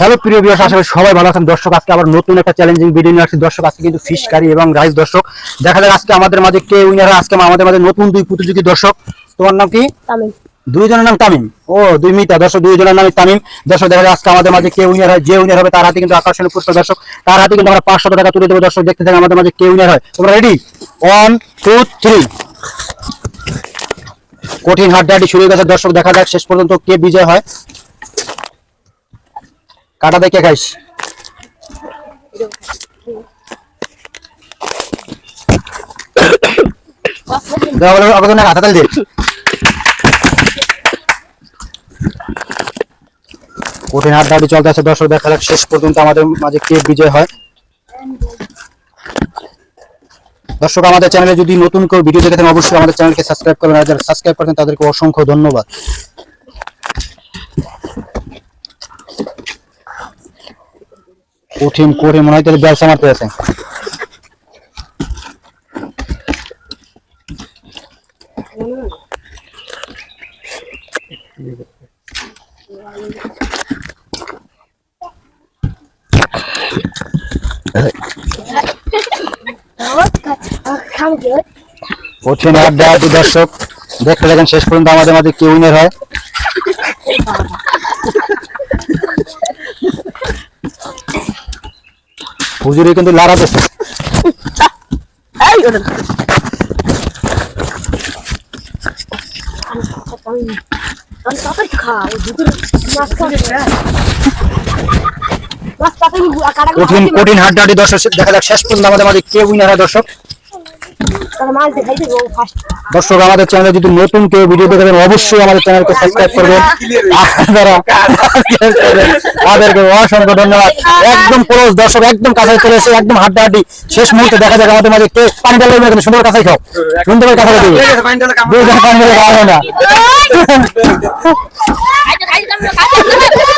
Hello প্রিয় আশা করি সবাই ভালো আছেন। দর্শক আজকে আবার নতুন একটা চ্যালেঞ্জিং ভিডিও নিয়ে আসছি। দর্শক আজকে কিন্তু ফিশ কারি এবং রাইস দর্শক দেখা যাক আজকে আমাদের মাঝে কে উইনার আজকে আমাদের মাঝে নতুন দুই প্রতিযোগী দর্শক। তোমার নাম কি? তামিম। দুইজনের নাম তামিম। ও দুই মিতা। দর্শক দুইজনের নাম তামিম। দর্শক দেখা যায় আজকে আমাদের মাঝে কে উইনার হয়। যে উইনার হবে তার হাতে কিন্তু আকর্ষণীয় পুরস্কার। দর্শক তার হাতে কিন্তু আমরা পাঁচশো টাকা তুলে দেবো। দর্শক দেখতে থাকেন আমাদের মাঝে কে উইনার হয়। তোমরা রেডি ওয়ান টু থ্রি কঠিন হাড্ডাহাড্ডি শুরু হয়ে গেছে। দর্শক দেখা যাক শেষ পর্যন্ত কে বিজয় হয়। কাটা দেখে খাইস। দেওয়া বলে আবেদন হাতে দিয়ে। কঠিন হাড্ডাহাড্ডি চলতে আছে, দর্শক দেখা যাক শেষ পর্যন্ত আমাদের মাঝে কে বিজয় হয়। দর্শক, আমাদের চ্যানেলে যদি নতুন কেউ ভিডিও দেখে থাকেন, অবশ্যই আমাদের চ্যানেলকে সাবস্ক্রাইব করবেন, আর যারা সাবস্ক্রাইব করেন, তাদেরকে অসংখ্য ধন্যবাদ। কঠিন করে মনে হয় তাহলে ব্যবসা মারতে আছে। কঠিন হাড্ডাহাড্ডি দর্শক। দেখতে দেখেন শেষ পর্যন্ত আমাদের মাঝে কে উইনার হয়। খাবে কিন্তু লারা কাটা কঠিন কঠিন হাড্ডাহাড্ডি দর্শক দেখা যাক শেষ পর্যন্ত আমাদের মাঝে কে উইনার হয় দর্শক তাহলে মাছ দেখাই দেবো ফার্স্ট দর্শক আমাদের চ্যানেলে যদি নতুন কেউ ভিডিও দেখবেন অবশ্যই আমাদের চ্যানেলকে সাবস্ক্রাইব করবেন। আপনারা আমাদেরকে অসংখ্য ধন্যবাদ। একদম ক্লোজ দর্শক একদম কাছে চলে এসে একদম হাড্ডাহাড্ডি শেষ মুহূর্তে দেখা যাক আমাদের মাঝে কে পানি ডাল লাগবে সুন্দর কাছে খাও। সুন্দর কাছে দিবে। দুজন পানি ঢেলে খাওয়া হয় না।